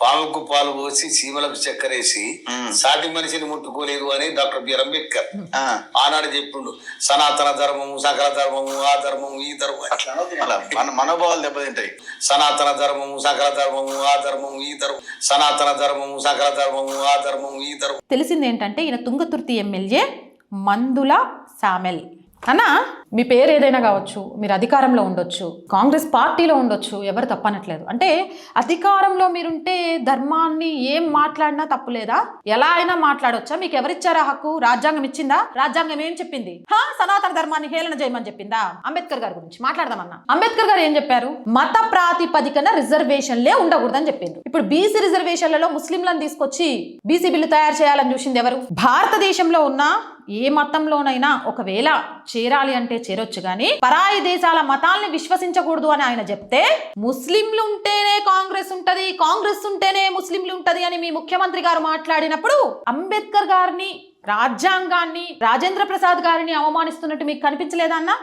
పాముకు పాలు పోసి చీమలకు చక్కెరేసి. సాటి మనిషిని ముట్టుకోలేదు అని డాక్టర్ బిఆర్ అంబేద్కర్. ఆ, ఆనాడు చెప్పిండు సనాతన ధర్మము సకల ధర్మము ఆ ధర్మము ఈ ధర్మం మన మనోభావాలు దెబ్బతింటాయి. సనాతన ధర్మము సకల ధర్మము ఆ ధర్మము ఈ ధర్మం సనాతన ధర్మము సకల ధర్మము ఆ ధర్మము ఈ ధర్మం తెలిసింది ఏంటంటే ఈయన తుంగతుర్తి ఎమ్మెల్యే మందుల సామెల్. అన్నా మీ పేరు ఏదైనా కావచ్చు మీరు అధికారంలో ఉండొచ్చు కాంగ్రెస్ పార్టీలో ఉండొచ్చు ఎవరు తప్పనట్లేదు. అంటే అధికారంలో మీరుంటే ధర్మాన్ని ఏం మాట్లాడినా తప్పులేదా ఎలా అయినా మాట్లాడొచ్చా? మీకు ఎవరిచ్చారా హక్కు? రాజ్యాంగం ఇచ్చిందా? రాజ్యాంగం ఏం చెప్పింది? హా? సనాతన ధర్మాన్ని హేళన చేయమని చెప్పిందా? అంబేద్కర్ గారి గురించి మాట్లాడదామన్నా. అంబేద్కర్ గారు ఏం చెప్పారు? మత ప్రాతిపదికన రిజర్వేషన్లే ఉండకూడదని చెప్పింది ఇప్పుడు బీసీ రిజర్వేషన్లలో ముస్లింలను తీసుకొచ్చి బీసీ బిల్లు తయారు చేయాలని చూసింది ఎవరు? భారతదేశంలో ఉన్న ఏ మతంలోనైనా ఒకవేళ చేరాలి అంటే చేరొచ్చు కానీ పరాయి దేశాల మతాల్ని విశ్వసించకూడదు అని ఆయన చెప్తే ముస్లింలు ఉంటేనే కాంగ్రెస్ ఉంటది కాంగ్రెస్ ఉంటేనే ముస్లింలు ఉంటది అని మీ ముఖ్యమంత్రి గారు మాట్లాడినప్పుడు అంబేద్కర్ గారిని రాజ్యాంగాన్ని రాజేంద్ర ప్రసాద్ గారిని అవమానిస్తున్నట్టు మీకు కనిపించలేదన్నా?